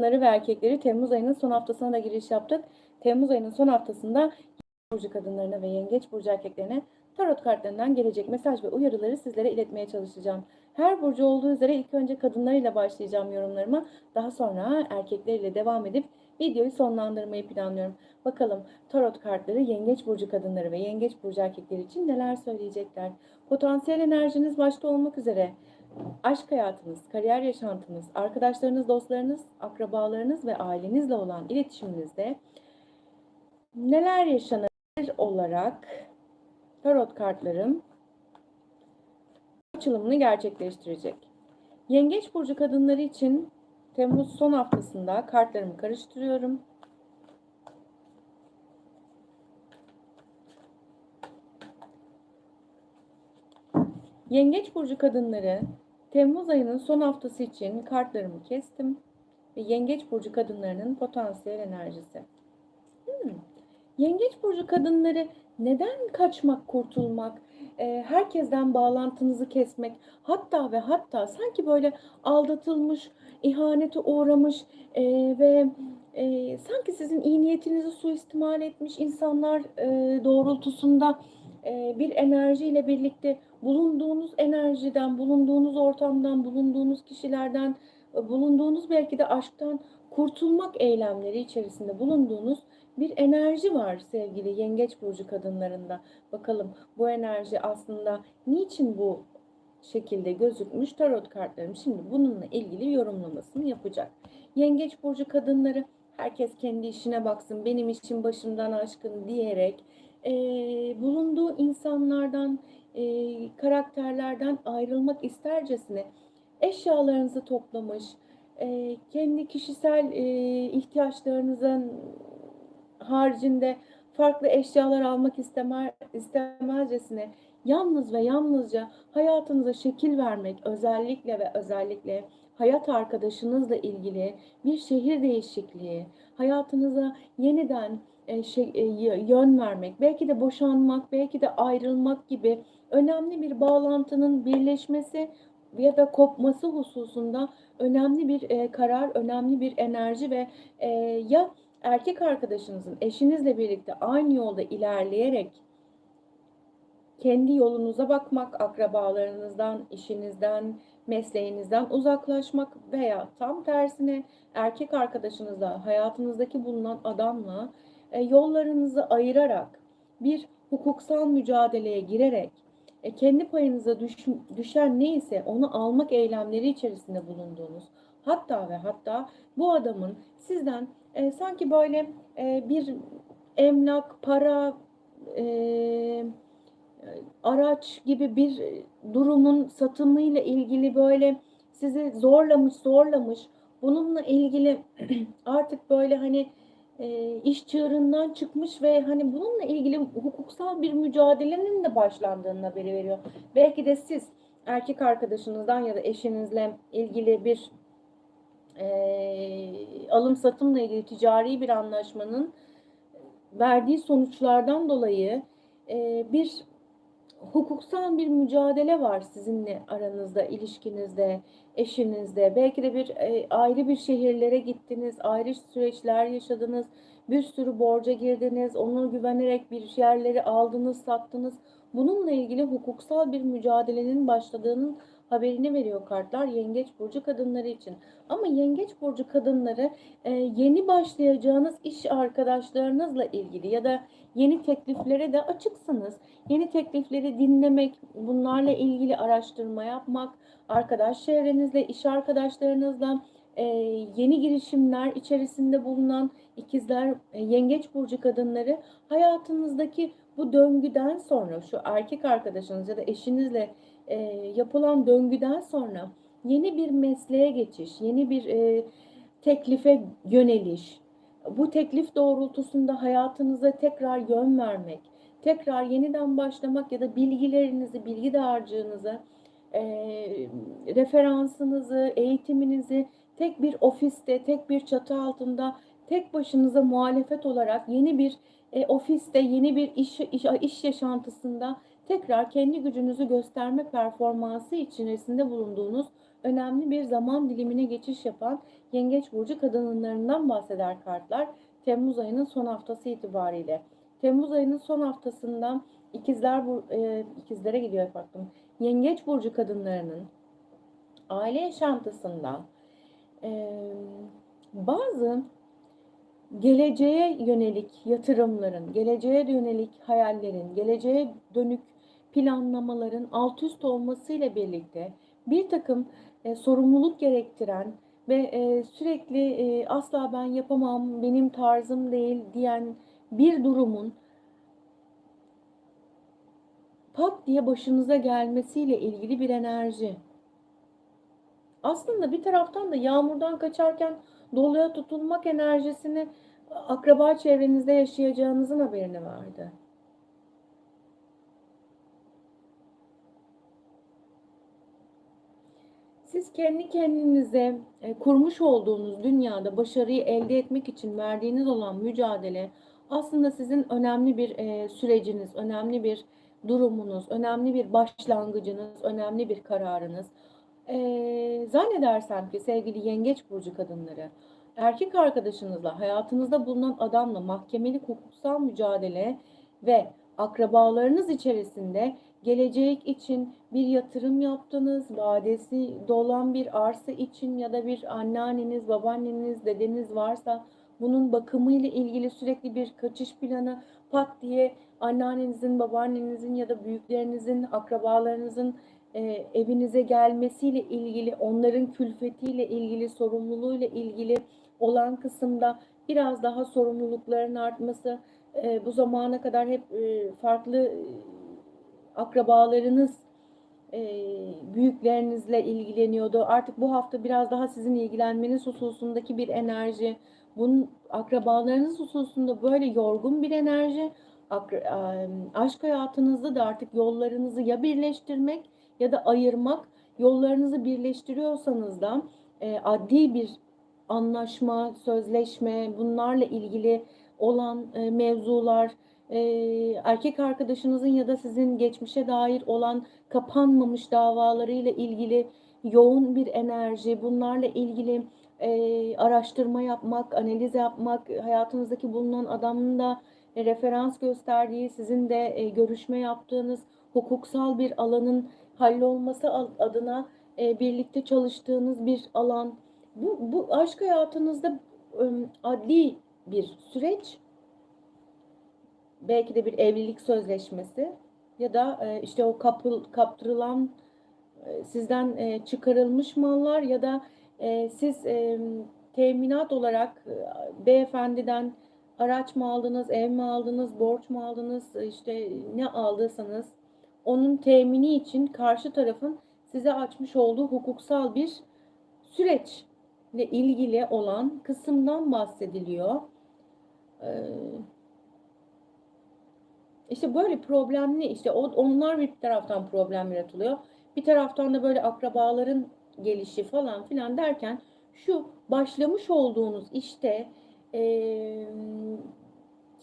kadınları ve erkekleri Temmuz ayının son haftasına da giriş yaptık. Temmuz ayının son haftasında burcu kadınlarına ve yengeç burcu erkeklerine tarot kartlarından gelecek mesaj ve uyarıları sizlere iletmeye çalışacağım. Her burcu olduğu üzere ilk önce kadınlarıyla başlayacağım yorumlarıma. Daha sonra erkekleriyle devam edip videoyu sonlandırmayı planlıyorum. Bakalım tarot kartları yengeç burcu kadınları ve yengeç burcu erkekleri için neler söyleyecekler. Potansiyel enerjiniz başta olmak üzere aşk hayatınız, kariyer yaşantınız, arkadaşlarınız, dostlarınız, akrabalarınız ve ailenizle olan iletişiminizde neler yaşanır olarak tarot kartlarım açılımını gerçekleştirecek. Yengeç burcu kadınları için Temmuz son haftasında kartlarımı karıştırıyorum. Yengeç burcu kadınları Temmuz ayının son haftası için kartlarımı kestim ve Yengeç burcu kadınlarının potansiyel enerjisi. Hmm. Yengeç burcu kadınları neden kaçmak, kurtulmak, e, herkesten bağlantınızı kesmek, hatta ve hatta sanki böyle aldatılmış, ihanete uğramış e, ve e, sanki sizin iyi niyetinizi suistimal etmiş insanlar doğrultusunda e, bir enerjiyle birlikte bulunduğunuz enerjiden, bulunduğunuz ortamdan, bulunduğunuz kişilerden, e, bulunduğunuz belki de aşktan kurtulmak eylemleri içerisinde bulunduğunuz bir enerji var sevgili yengeç burcu kadınlarında. Bakalım bu enerji aslında niçin bu şekilde gözükmüş tarot kartlarım şimdi bununla ilgili yorumlamasını yapacak. Yengeç burcu kadınları herkes kendi işine baksın benim işim başımdan aşkın diyerek e, bulunduğu insanlardan e, karakterlerden ayrılmak istercesine eşyalarınızı toplamış, e, kendi kişisel e, ihtiyaçlarınızın haricinde farklı eşyalar almak istemez, istemezcesine yalnız ve yalnızca hayatınıza şekil vermek özellikle ve özellikle hayat arkadaşınızla ilgili bir şehir değişikliği, hayatınıza yeniden e, şey, e, yön vermek, belki de boşanmak, belki de ayrılmak gibi önemli bir bağlantının birleşmesi ya da kopması hususunda önemli bir e, karar, önemli bir enerji ve e, ya erkek arkadaşınızın eşinizle birlikte aynı yolda ilerleyerek kendi yolunuza bakmak, akrabalarınızdan, işinizden, mesleğinizden uzaklaşmak veya tam tersine erkek arkadaşınızla, hayatınızdaki bulunan adamla e, yollarınızı ayırarak bir hukuksal mücadeleye girerek e, kendi payınıza düş, düşen neyse onu almak eylemleri içerisinde bulunduğunuz hatta ve hatta bu adamın sizden e, sanki böyle e, bir emlak, para, e, araç gibi bir durumun satımıyla ilgili böyle sizi zorlamış zorlamış bununla ilgili artık böyle hani e, iş çığırından çıkmış ve hani bununla ilgili hukuksal bir mücadelenin de başlandığını haberi veriyor. Belki de siz erkek arkadaşınızdan ya da eşinizle ilgili bir e, alım satımla ilgili ticari bir anlaşmanın verdiği sonuçlardan dolayı e, bir hukuksal bir mücadele var sizinle aranızda, ilişkinizde, eşinizde. Belki de bir e, ayrı bir şehirlere gittiniz, ayrı süreçler yaşadınız, bir sürü borca girdiniz, ona güvenerek bir yerleri aldınız, sattınız. Bununla ilgili hukuksal bir mücadelenin başladığının haberini veriyor kartlar yengeç burcu kadınları için. Ama yengeç burcu kadınları e, yeni başlayacağınız iş arkadaşlarınızla ilgili ya da yeni tekliflere de açıksınız. Yeni teklifleri dinlemek, bunlarla ilgili araştırma yapmak, arkadaş çevrenizle, iş arkadaşlarınızla e, yeni girişimler içerisinde bulunan ikizler, e, yengeç burcu kadınları hayatınızdaki bu döngüden sonra şu erkek arkadaşınız ya da eşinizle e, yapılan döngüden sonra yeni bir mesleğe geçiş, yeni bir e, teklife yöneliş, bu teklif doğrultusunda hayatınıza tekrar yön vermek, tekrar yeniden başlamak ya da bilgilerinizi, bilgi dağarcığınızı, e, referansınızı, eğitiminizi tek bir ofiste, tek bir çatı altında, tek başınıza muhalefet olarak yeni bir e, ofiste, yeni bir iş, iş, iş yaşantısında tekrar kendi gücünüzü gösterme performansı içerisinde bulunduğunuz önemli bir zaman dilimine geçiş yapan Yengeç burcu kadınlarından bahseder kartlar. Temmuz ayının son haftası itibariyle. Temmuz ayının son haftasından ikizler e, ikizlere gidiyor baktım. Yengeç burcu kadınlarının aile yaşantısından e, bazı geleceğe yönelik yatırımların, geleceğe yönelik hayallerin, geleceğe dönük planlamaların alt üst olmasıyla birlikte bir takım e, sorumluluk gerektiren ve e, sürekli e, asla ben yapamam, benim tarzım değil diyen bir durumun pat diye başınıza gelmesiyle ilgili bir enerji. Aslında bir taraftan da yağmurdan kaçarken doluya tutulmak enerjisini akraba çevrenizde yaşayacağınızın haberini verdi. Siz kendi kendinize e, kurmuş olduğunuz dünyada başarıyı elde etmek için verdiğiniz olan mücadele aslında sizin önemli bir e, süreciniz, önemli bir durumunuz, önemli bir başlangıcınız, önemli bir kararınız. E, zannedersem ki sevgili yengeç burcu kadınları, erkek arkadaşınızla, hayatınızda bulunan adamla mahkemelik hukuksal mücadele ve akrabalarınız içerisinde gelecek için bir yatırım yaptınız, vadesi dolan bir arsa için ya da bir anneanneniz, babaanneniz, dedeniz varsa bunun bakımıyla ilgili sürekli bir kaçış planı pat diye anneannenizin, babaannenizin ya da büyüklerinizin, akrabalarınızın e, evinize gelmesiyle ilgili, onların külfetiyle ilgili, sorumluluğuyla ilgili olan kısımda biraz daha sorumlulukların artması, e, bu zamana kadar hep e, farklı e, akrabalarınız e, büyüklerinizle ilgileniyordu. Artık bu hafta biraz daha sizin ilgilenmeniz hususundaki bir enerji. Bunun akrabalarınız hususunda böyle yorgun bir enerji. E, aşk hayatınızda da artık yollarınızı ya birleştirmek ya da ayırmak. Yollarınızı birleştiriyorsanız da e, adli bir anlaşma, sözleşme, bunlarla ilgili olan e, mevzular, e, erkek arkadaşınızın ya da sizin geçmişe dair olan kapanmamış davalarıyla ilgili yoğun bir enerji, bunlarla ilgili e, araştırma yapmak, analiz yapmak, hayatınızdaki bulunan adamın da e, referans gösterdiği, sizin de e, görüşme yaptığınız hukuksal bir alanın hallolması al- adına e, birlikte çalıştığınız bir alan. Bu, bu aşk hayatınızda e, adli bir süreç, belki de bir evlilik sözleşmesi ya da e, işte o kapıl, kaptırılan e, sizden e, çıkarılmış mallar ya da e, siz e, teminat olarak e, beyefendiden araç mı aldınız, ev mi aldınız, borç mu aldınız, e, işte ne aldıysanız onun temini için karşı tarafın size açmış olduğu hukuksal bir süreçle ilgili olan kısımdan bahsediliyor. Ee, işte böyle problemli işte onlar bir taraftan problem yaratılıyor. Bir taraftan da böyle akrabaların gelişi falan filan derken şu başlamış olduğunuz işte eee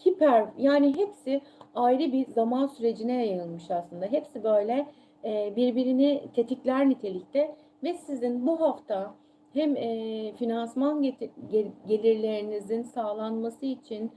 hiper yani hepsi ayrı bir zaman sürecine yayılmış aslında. Hepsi böyle e, birbirini tetikler nitelikte ve sizin bu hafta hem e, finansman gelirlerinizin sağlanması için e,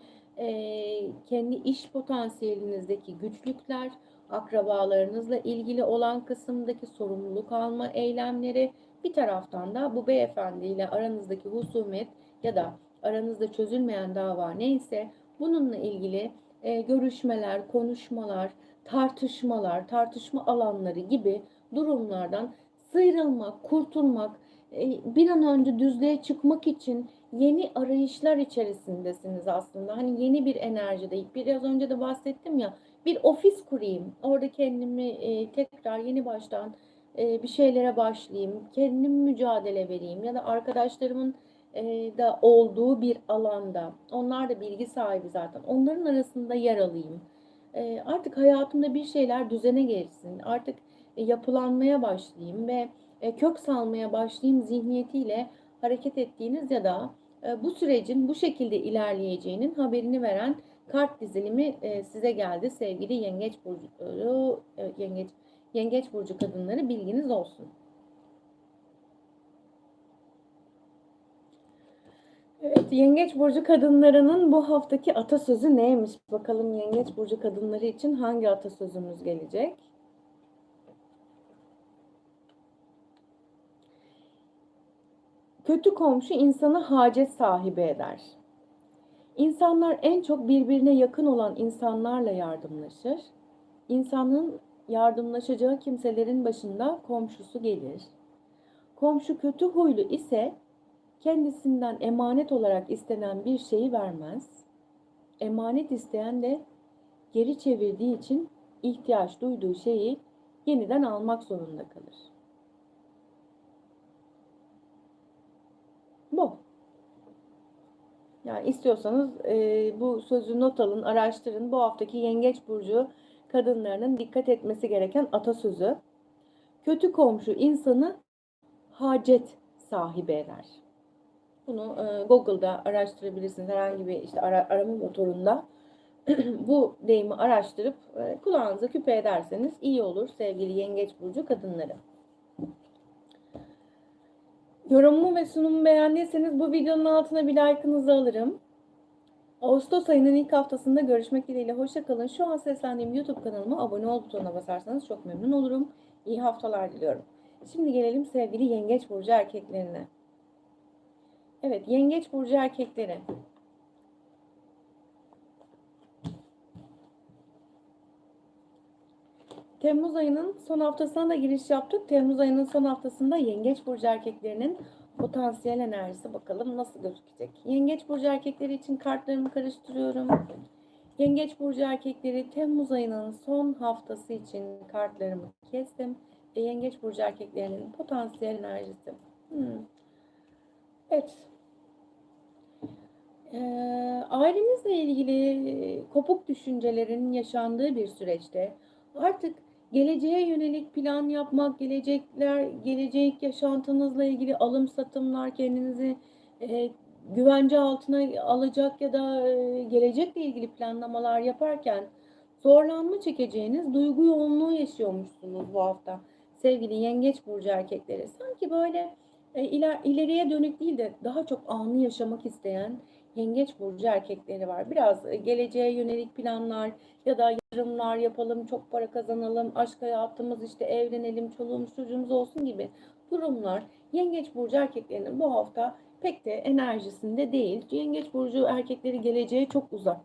kendi iş potansiyelinizdeki güçlükler, akrabalarınızla ilgili olan kısımdaki sorumluluk alma eylemleri, bir taraftan da bu beyefendiyle aranızdaki husumet ya da aranızda çözülmeyen dava neyse bununla ilgili e, görüşmeler, konuşmalar, tartışmalar, tartışma alanları gibi durumlardan sıyrılmak, kurtulmak, e, bir an önce düzlüğe çıkmak için yeni arayışlar içerisindesiniz aslında. Hani yeni bir enerjide. Biraz önce de bahsettim ya. Bir ofis kurayım. Orada kendimi e, tekrar yeni baştan e, bir şeylere başlayayım. Kendim mücadele vereyim ya da arkadaşlarımın e, da olduğu bir alanda. Onlar da bilgi sahibi zaten. Onların arasında yer alayım. E, artık hayatımda bir şeyler düzene gelsin. Artık e, yapılanmaya başlayayım ve e, kök salmaya başlayayım zihniyetiyle hareket ettiğiniz ya da bu sürecin bu şekilde ilerleyeceğinin haberini veren kart dizilimi e, size geldi sevgili yengeç burcu evet, yengeç yengeç burcu kadınları bilginiz olsun. Evet, Yengeç burcu kadınlarının bu haftaki atasözü neymiş? Bakalım Yengeç burcu kadınları için hangi atasözümüz gelecek? Kötü komşu insanı hacet sahibi eder. İnsanlar en çok birbirine yakın olan insanlarla yardımlaşır. İnsanın yardımlaşacağı kimselerin başında komşusu gelir. Komşu kötü huylu ise kendisinden emanet olarak istenen bir şeyi vermez. Emanet isteyen de geri çevirdiği için ihtiyaç duyduğu şeyi yeniden almak zorunda kalır. Bu. Yani istiyorsanız e, bu sözü not alın, araştırın. Bu haftaki Yengeç Burcu kadınlarının dikkat etmesi gereken atasözü. Kötü komşu insanı hacet sahibi eder. Bunu e, Google'da araştırabilirsiniz. Herhangi bir işte ara, arama motorunda bu deyimi araştırıp e, kulağınıza küpe ederseniz iyi olur sevgili Yengeç Burcu kadınları. Yorumumu ve sunumumu beğendiyseniz bu videonun altına bir like'ınızı alırım. Ağustos ayının ilk haftasında görüşmek dileğiyle. Hoşçakalın. Şu an seslendiğim YouTube kanalıma abone ol butonuna basarsanız çok memnun olurum. İyi haftalar diliyorum. Şimdi gelelim sevgili Yengeç Burcu erkeklerine. Evet, Yengeç Burcu erkekleri. Temmuz ayının son haftasına da giriş yaptık. Temmuz ayının son haftasında Yengeç Burcu erkeklerinin potansiyel enerjisi bakalım nasıl gözükecek. Yengeç Burcu erkekleri için kartlarımı karıştırıyorum. Yengeç Burcu erkekleri Temmuz ayının son haftası için kartlarımı kestim. Ve Yengeç Burcu erkeklerinin potansiyel enerjisi. Hmm. Evet. Ee, ailenizle ilgili kopuk düşüncelerin yaşandığı bir süreçte artık geleceğe yönelik plan yapmak, gelecekler, gelecek yaşantınızla ilgili alım satımlar, kendinizi e, güvence altına alacak ya da e, gelecekle ilgili planlamalar yaparken zorlanma çekeceğiniz duygu yoğunluğu yaşıyormuşsunuz bu hafta. Sevgili yengeç burcu erkekleri. Sanki böyle e, iler, ileriye dönük değil de daha çok anı yaşamak isteyen yengeç burcu erkekleri var. Biraz e, geleceğe yönelik planlar ya da yatırımlar yapalım, çok para kazanalım, aşk hayatımız işte evlenelim, çoluğumuz çocuğumuz olsun gibi durumlar yengeç burcu erkeklerinin bu hafta pek de enerjisinde değil. Yengeç burcu erkekleri geleceğe çok uzak.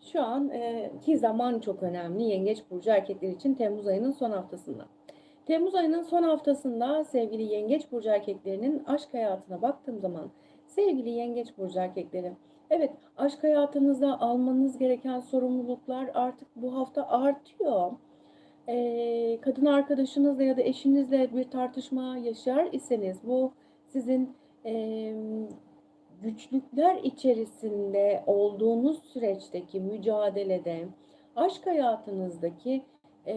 Şu an e, ki zaman çok önemli yengeç burcu erkekler için Temmuz ayının son haftasında. Temmuz ayının son haftasında sevgili yengeç burcu erkeklerinin aşk hayatına baktığım zaman sevgili yengeç burcu erkekleri evet aşk hayatınızda almanız gereken sorumluluklar artık bu hafta artıyor. Ee, kadın arkadaşınızla ya da eşinizle bir tartışma yaşar iseniz bu sizin e, güçlükler içerisinde olduğunuz süreçteki mücadelede aşk hayatınızdaki e,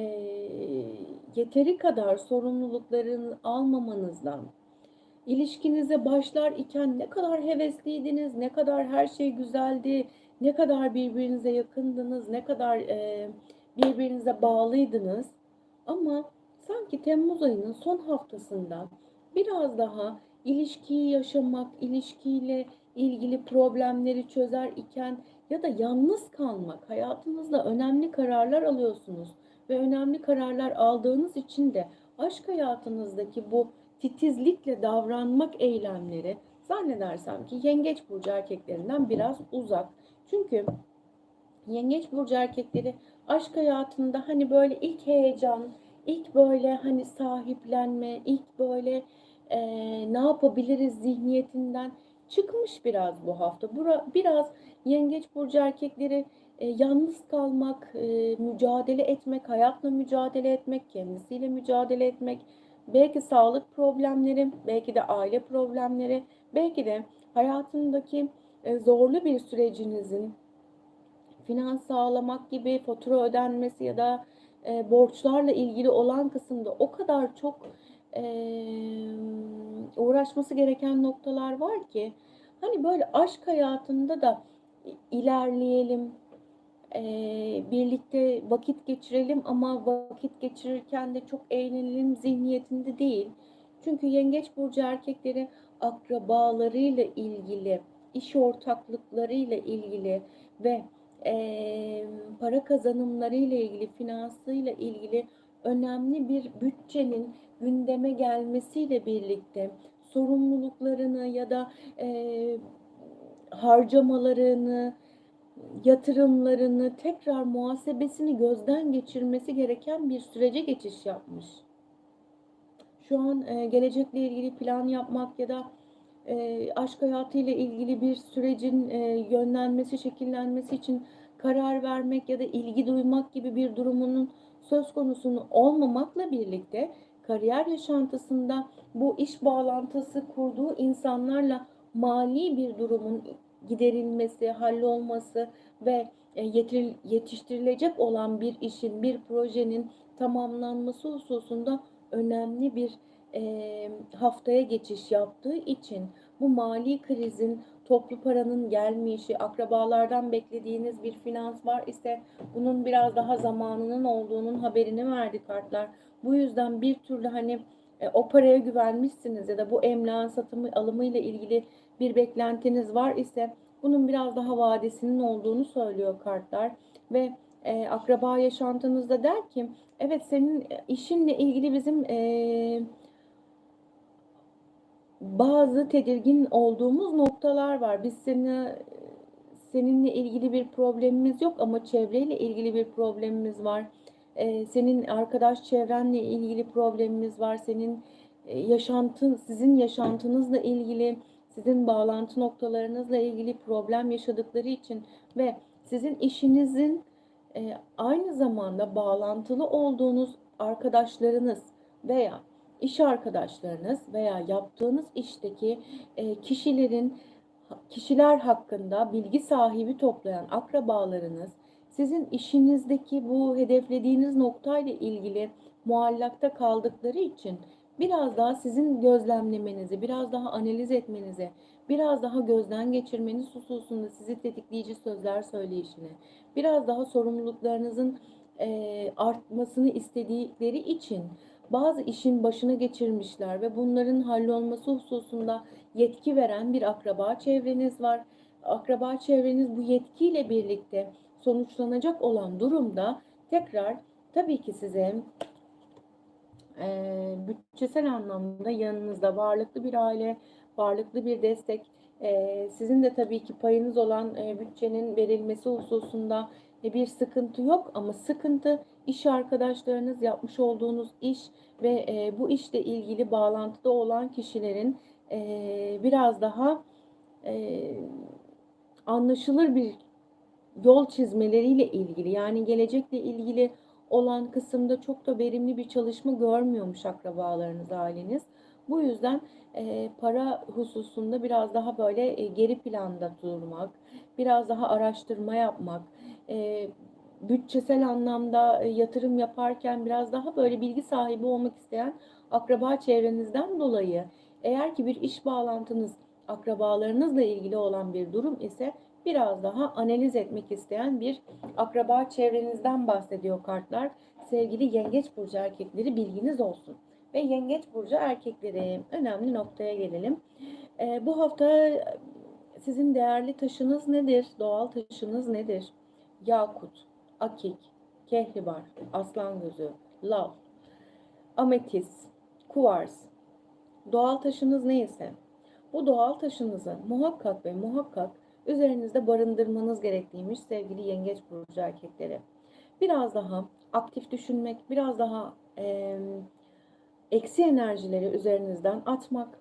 yeteri kadar sorumlulukların almamanızdan ilişkinize başlar iken ne kadar hevesliydiniz, ne kadar her şey güzeldi, ne kadar birbirinize yakındınız, ne kadar e, birbirinize bağlıydınız. Ama sanki Temmuz ayının son haftasında biraz daha ilişkiyi yaşamak, ilişkiyle ilgili problemleri çözer iken ya da yalnız kalmak, hayatınızda önemli kararlar alıyorsunuz ve önemli kararlar aldığınız için de aşk hayatınızdaki bu titizlikle davranmak eylemleri zannedersem ki yengeç burcu erkeklerinden biraz uzak. Çünkü yengeç burcu erkekleri aşk hayatında hani böyle ilk heyecan, ilk böyle hani sahiplenme, ilk böyle e, ne yapabiliriz zihniyetinden çıkmış biraz bu hafta. Bura, biraz yengeç burcu erkekleri e, yalnız kalmak, e, mücadele etmek, hayatla mücadele etmek, kendisiyle mücadele etmek, belki sağlık problemleri, belki de aile problemleri, belki de hayatındaki e, zorlu bir sürecinizin finans sağlamak gibi fatura ödenmesi ya da e, borçlarla ilgili olan kısımda o kadar çok e, uğraşması gereken noktalar var ki hani böyle aşk hayatında da ilerleyelim, e, birlikte vakit geçirelim ama vakit geçirirken de çok eğlenelim zihniyetinde değil. Çünkü yengeç burcu erkekleri akrabalarıyla ilgili, iş ortaklıklarıyla ilgili ve eee, para kazanımlarıyla ilgili, finansıyla ilgili önemli bir bütçenin gündeme gelmesiyle birlikte sorumluluklarını ya da eee, harcamalarını, yatırımlarını tekrar muhasebesini gözden geçirmesi gereken bir sürece geçiş yapmış. Şu an e, gelecekle ilgili plan yapmak ya da e, aşk hayatıyla ilgili bir sürecin e, yönlenmesi, şekillenmesi için karar vermek ya da ilgi duymak gibi bir durumunun söz konusunu olmamakla birlikte kariyer yaşantısında bu iş bağlantısı kurduğu insanlarla mali bir durumun giderilmesi, hallolması ve e, yetiştirilecek olan bir işin, bir projenin tamamlanması hususunda önemli bir e, haftaya geçiş yaptığı için bu mali krizin, toplu paranın gelmeyişi, akrabalardan beklediğiniz bir finans var ise bunun biraz daha zamanının olduğunun haberini verdi kartlar. Bu yüzden bir türlü hani e, o paraya güvenmişsiniz ya da bu emlakın satımı alımı ile ilgili bir beklentiniz var ise bunun biraz daha vadesinin olduğunu söylüyor kartlar ve e, akraba yaşantınızda der ki evet senin işinle ilgili bizim e, bazı tedirgin olduğumuz noktalar var. Biz seni seninle ilgili bir problemimiz yok ama çevreyle ilgili bir problemimiz var. Ee, senin arkadaş çevrenle ilgili problemimiz var. Senin e, yaşantın, sizin yaşantınızla ilgili, sizin bağlantı noktalarınızla ilgili problem yaşadıkları için ve sizin işinizin e, aynı zamanda bağlantılı olduğunuz arkadaşlarınız veya iş arkadaşlarınız veya yaptığınız işteki e, kişilerin kişiler hakkında bilgi sahibi toplayan akrabalarınız sizin işinizdeki bu hedeflediğiniz noktayla ilgili muallakta kaldıkları için biraz daha sizin gözlemlemenizi, biraz daha analiz etmenizi, biraz daha gözden geçirmeniz hususunda sizi tetikleyici sözler söyleyişini, biraz daha sorumluluklarınızın e, artmasını istedikleri için bazı işin başına geçirmişler ve bunların hallolması hususunda yetki veren bir akraba çevreniz var. Akraba çevreniz bu yetkiyle birlikte sonuçlanacak olan durumda tekrar tabii ki size e, bütçesel anlamda yanınızda varlıklı bir aile, varlıklı bir destek, e, sizin de tabii ki payınız olan e, bütçenin verilmesi hususunda e, bir sıkıntı yok ama sıkıntı iş arkadaşlarınız yapmış olduğunuz iş ve e, bu işle ilgili bağlantıda olan kişilerin e, biraz daha e, anlaşılır bir yol çizmeleriyle ilgili yani gelecekle ilgili olan kısımda çok da verimli bir çalışma görmüyormuş akrabalarınız, aileniz. Bu yüzden e, para hususunda biraz daha böyle e, geri planda durmak, biraz daha araştırma yapmak, e, bütçesel anlamda yatırım yaparken biraz daha böyle bilgi sahibi olmak isteyen akraba çevrenizden dolayı eğer ki bir iş bağlantınız akrabalarınızla ilgili olan bir durum ise biraz daha analiz etmek isteyen bir akraba çevrenizden bahsediyor kartlar. Sevgili yengeç burcu erkekleri bilginiz olsun. Ve yengeç burcu erkekleri önemli noktaya gelelim. Ee, bu hafta sizin değerli taşınız nedir? Doğal taşınız nedir? Yakut, akik, kehribar, aslan gözü, lav, ametis, kuvars. Doğal taşınız neyse bu doğal taşınızı muhakkak ve muhakkak üzerinizde barındırmanız gerekliymiş sevgili yengeç burcu erkekleri. Biraz daha aktif düşünmek, biraz daha e, eksi enerjileri üzerinizden atmak,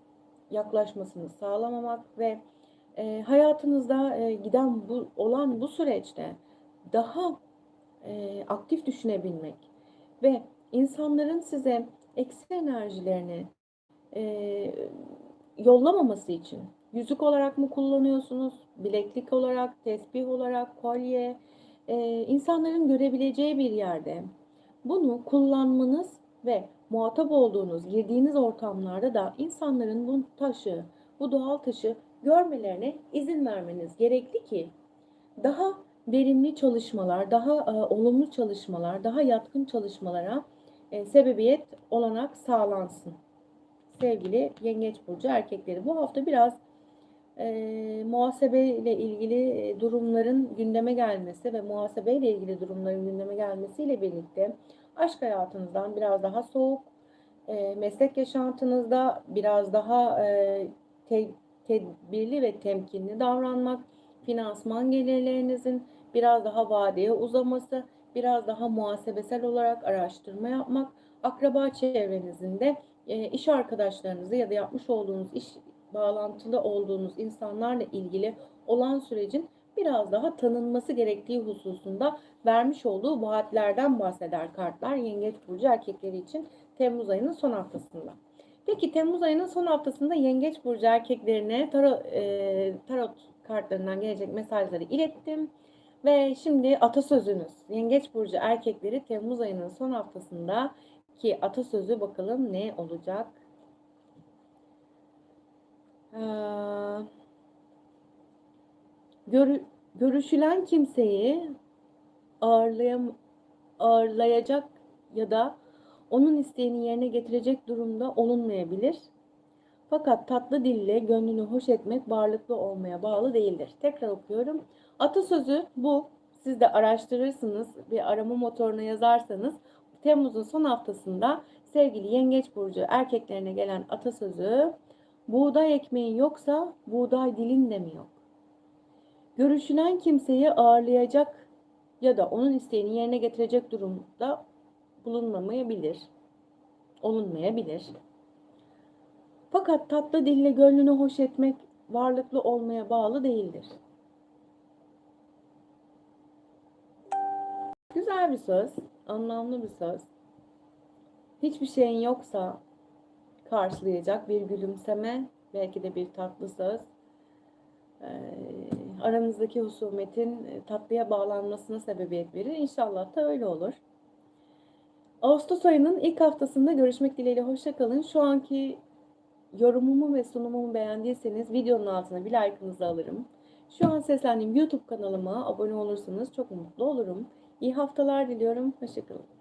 yaklaşmasını sağlamamak ve e, hayatınızda e, giden bu olan bu süreçte daha e, aktif düşünebilmek ve insanların size eksi enerjilerini e, yollamaması için yüzük olarak mı kullanıyorsunuz, bileklik olarak, tesbih olarak, kolye, e, insanların görebileceği bir yerde bunu kullanmanız ve muhatap olduğunuz, girdiğiniz ortamlarda da insanların bu taşı, bu doğal taşı görmelerine izin vermeniz gerekli ki daha verimli çalışmalar, daha e, olumlu çalışmalar, daha yatkın çalışmalara e, sebebiyet olanak sağlansın. sevgili Yengeç Burcu erkekleri. Bu hafta biraz e, muhasebe ile ilgili durumların gündeme gelmesi ve muhasebe ile ilgili durumların gündeme gelmesiyle birlikte aşk hayatınızdan biraz daha soğuk, e, meslek yaşantınızda biraz daha e, te- tedbirli ve temkinli davranmak, finansman gelirlerinizin biraz daha vadeye uzaması, biraz daha muhasebesel olarak araştırma yapmak, akraba çevrenizin de e, iş arkadaşlarınızı ya da yapmış olduğunuz iş bağlantılı olduğunuz insanlarla ilgili olan sürecin biraz daha tanınması gerektiği hususunda vermiş olduğu vaatlerden bahseder kartlar Yengeç Burcu erkekleri için Temmuz ayının son haftasında. Peki Temmuz ayının son haftasında Yengeç Burcu erkeklerine tarot, e, tarot kartlarından gelecek mesajları ilettim. Ve şimdi atasözünüz. Yengeç Burcu erkekleri Temmuz ayının son haftasında ki atasözü bakalım ne olacak? Ee, görü- görüşülen kimseyi ağırlayam ağırlayacak ya da onun isteğini yerine getirecek durumda olunmayabilir. Fakat tatlı dille gönlünü hoş etmek varlıklı olmaya bağlı değildir. Tekrar okuyorum. Atasözü bu. Siz de araştırırsınız, bir arama motoruna yazarsanız Temmuz'un son haftasında sevgili Yengeç Burcu erkeklerine gelen atasözü buğday ekmeğin yoksa buğday dilin de mi yok? Görüşülen kimseyi ağırlayacak ya da onun isteğini yerine getirecek durumda bulunmamayabilir. Olunmayabilir. Fakat tatlı dille gönlünü hoş etmek varlıklı olmaya bağlı değildir. Güzel bir söz, anlamlı bir söz. Hiçbir şeyin yoksa karşılayacak bir gülümseme, belki de bir tatlı söz. Ee, aranızdaki husumetin tatlıya bağlanmasına sebebiyet verir. İnşallah da öyle olur. Ağustos ayının ilk haftasında görüşmek dileğiyle hoşça kalın. Şu anki yorumumu ve sunumumu beğendiyseniz videonun altına bir like'ınızı alırım. Şu an seslendiğim YouTube kanalıma abone olursanız çok mutlu olurum. İyi haftalar diliyorum. Hoşçakalın.